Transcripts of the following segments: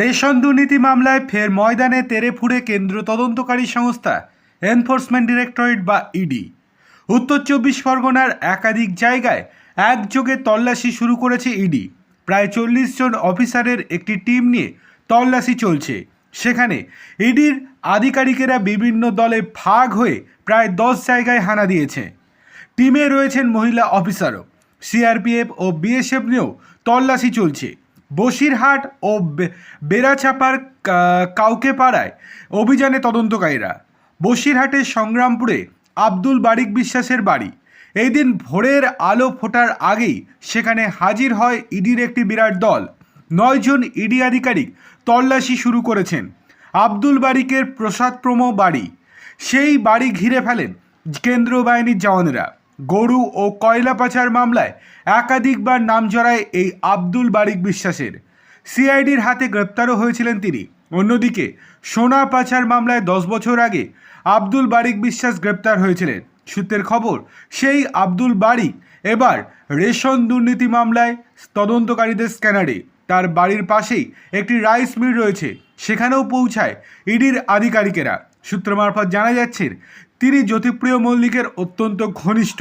Ration দুর্নীতি মামলায় ফের ময়দানে তেরে ফুড়ে কেন্দ্র তদন্তকারী সংস্থা, এনফোর্সমেন্ট ডিরেক্টরেট বা ইডি। উত্তর চব্বিশ পরগনার একাধিক জায়গায় একযোগে তল্লাশি শুরু করেছে ইডি। প্রায় চল্লিশ জন অফিসারের একটি টিম নিয়ে তল্লাশি চলছে। সেখানে ইডির আধিকারিকেরা বিভিন্ন দলে ভাগ হয়ে প্রায় দশ জায়গায় হানা দিয়েছে। টিমে রয়েছেন মহিলা অফিসারও। সিআরপিএফ ও বিএসএফ নিয়েও তল্লাশি চলছে। বসিরহাট ও বেড়াচাপার কাউকে পাড়ায় অভিযানে তদন্তকারীরা। বসিরহাটের সংগ্রামপুরে আব্দুল বারিক বিশ্বাসের বাড়ি। এই দিন ভোরের আলো ফোটার আগেই সেখানে হাজির হয় ইডির একটি বিরাট দল। নয়জন ইডি আধিকারিক তল্লাশি শুরু করেছেন। আব্দুল বারিকের প্রসাদপ্রম বাড়ি। সেই বাড়ি ঘিরে ফেলেন কেন্দ্রীয় বাহিনীর জওয়ানেরা। গরু ও কয়লা পাচার মামলায় একাধিকবার নাম জড়ায় এই আব্দুল বারিক বিশ্বাসের। সিআইডির হাতে গ্রেপ্তারও হয়েছিলেন তিনি। অন্যদিকে, সোনা পাচার মামলায় দশ বছর আগে আব্দুল বারিক বিশ্বাস গ্রেপ্তার হয়েছিলেন। সূত্রের খবর, সেই আব্দুল বারিক এবার রেশন দুর্নীতি মামলায় তদন্তকারীদের স্ক্যানারে। তার বাড়ির পাশেই একটি রাইস মিল রয়েছে, সেখানেও পৌঁছায় ইডির আধিকারিকেরা। সূত্র মারফত জানা যাচ্ছে তিনি জ্যোতিপ্রিয় মল্লিকের অত্যন্ত ঘনিষ্ঠ।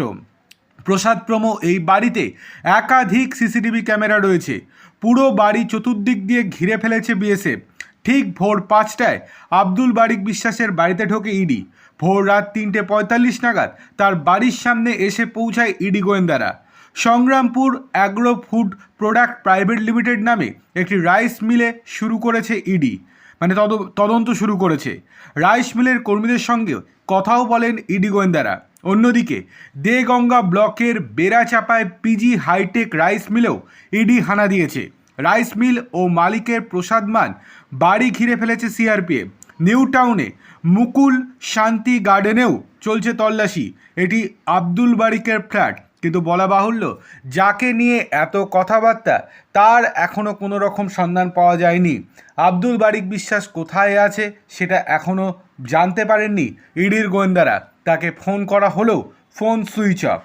প্রসাদ প্রমো এই বাড়িতে একাধিক সিসিটিভি ক্যামেরা রয়েছে। পুরো বাড়ি চতুর্দিক দিয়ে ঘিরে ফেলেছে বিএসএফ। ঠিক ভোর পাঁচটায় আব্দুল বারিক বিশ্বাসের বাড়িতে ঢোকে ইডি। ভোর রাত তিনটে পঁয়তাল্লিশ নাগাদ তার বাড়ির সামনে এসে পৌঁছায় ইডি গোয়েন্দারা। Sangrampur agro food product private limited নামে একটি রাইস মিলে শুরু করেছে ইডি। মানে তদ, তদন্ত শুরু করেছে। রাইস মিলের কর্মীদের সঙ্গে কথাও বলেন ইডি গোয়েন্দারা। অন্যদিকে, দেগঙ্গা ব্লকের বেড়াচাপায় পিজি হাইটেক রাইস মিলেও ইডি হানা দিয়েছে। রাইস মিল ও মালিকের প্রসাদ মান বাড়ি ঘিরে ফেলেছে সিআরপিএফ। নিউ টাউনে মুকুল শান্তি গার্ডেনেও চলছে তল্লাশি। এটি আব্দুল বারিকের ফ্ল্যাট। কিন্তু বলা বাহুল্য, যাকে নিয়ে এত কথাবার্তা, তার এখনও কোনো রকম সন্ধান পাওয়া যায়নি। আব্দুল বারিক বিশ্বাস কোথায় আছে সেটা এখনও জানতে পারেননি। ইডির গোয়েন্দারা, তাকে ফোন করা হলেও ফোন সুইচ অফ।